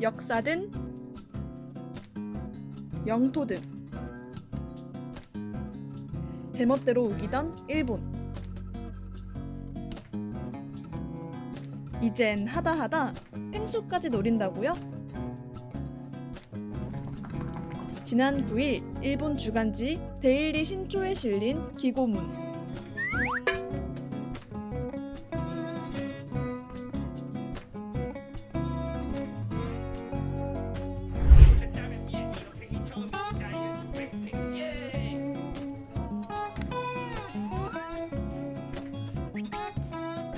역사든 영토든 제멋대로 우기던 일본 이젠 하다 하다 펭수까지 노린다고요? 지난 9일 일본 주간지 데일리 신초에 실린 기고문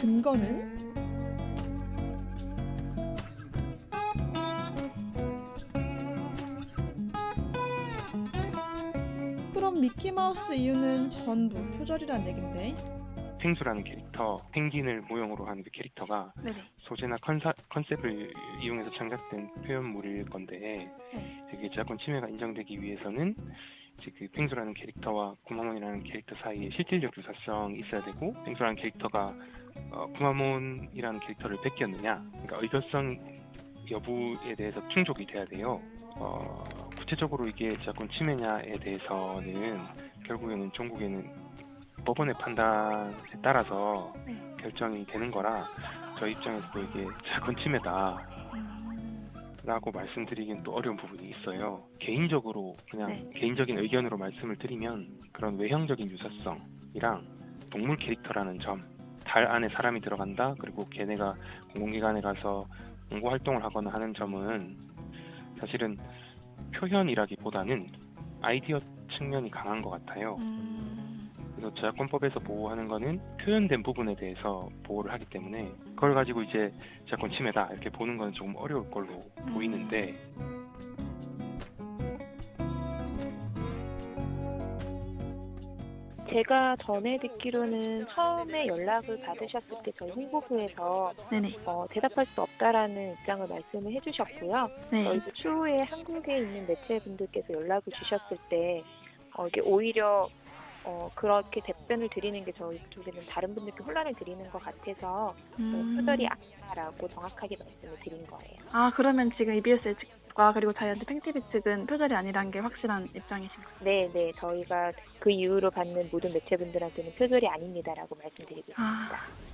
근거는 그럼 미키마우스 이유는 전부 표절이란 얘긴데 펭수라는 캐릭터, 펭귄을 모형으로 하는 그 캐릭터가 네네. 소재나 컨사, 컨셉을 이용해서 창작된 표현물일 건데 네. 이게 저작권 침해가 인정되기 위해서는 그 펭수라는 캐릭터와 구마몬이라는 캐릭터 사이에 실질적 유사성이 있어야 되고 펭수라는 캐릭터가 어, 구마몬이라는 캐릭터를 베꼈느냐 그러니까 의결성 여부에 대해서 충족이 돼야 돼요. 어, 구체적으로 이게 저작권 침해냐에 대해서는 결국에는 종국에는 법원의 판단에 따라서 네. 결정이 되는 거라 저희 입장에서도 이게 저작권 침해다 음, 라고 말씀드리긴 또 어려운 부분이 있어요. 개인적으로 그냥 네. 개인적인 의견으로 말씀을 드리면 그런 외형적인 유사성이랑 동물 캐릭터라는 점, 달 안에 사람이 들어간다 그리고 걔네가 공공기관에 가서 공고 활동을 하거나 하는 점은 사실은 표현이라기보다는 아이디어 측면이 강한 것 같아요. 음, 그래서 저작권법에서 보호하는 거는 표현된 부분에 대해서 보호를 하기 때문에 그걸 가지고 이제 저작권 침해다 이렇게 보는 건 조금 어려울 걸로 보이는데 제가 전에 듣기로는 처음에 연락을 받으셨을 때 저희 홍보부에서 네네. 어, 대답할 수 없다라는 입장을 말씀을 해주셨고요. 네. 저희도 추후에 한국에 있는 매체분들께서 연락을 주셨을 때 어, 이게 오히려 어, 그렇게 답변을 드리는 게 저희 쪽에는 다른 분들께 혼란을 드리는 것 같아서 어, 음. 표절이 아니다라고 정확하게 말씀을 드린 거예요. 아 그러면 지금 EBS 측과 그리고 자이언트 팽티비 측은 표절이 아니란 게 확실한 입장이신 거예요? 네, 네, 저희가 그 이후로 받는 모든 매체분들한테는 표절이 아닙니다라고 말씀드리고 아. 있습니다.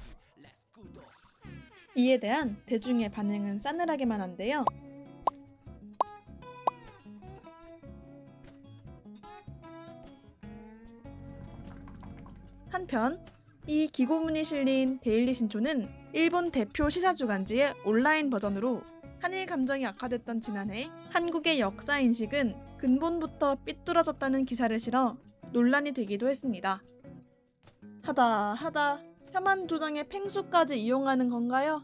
이에 대한 대중의 반응은 싸늘하기만 한데요. 한편 이 기고문이 실린 데일리 신초는 일본 대표 시사 주간지의 온라인 버전으로 한일 감정이 악화됐던 지난해 한국의 역사 인식은 근본부터 삐뚤어졌다는 기사를 실어 논란이 되기도 했습니다. 하다 하다 혐한 조정의 팽수까지 이용하는 건가요?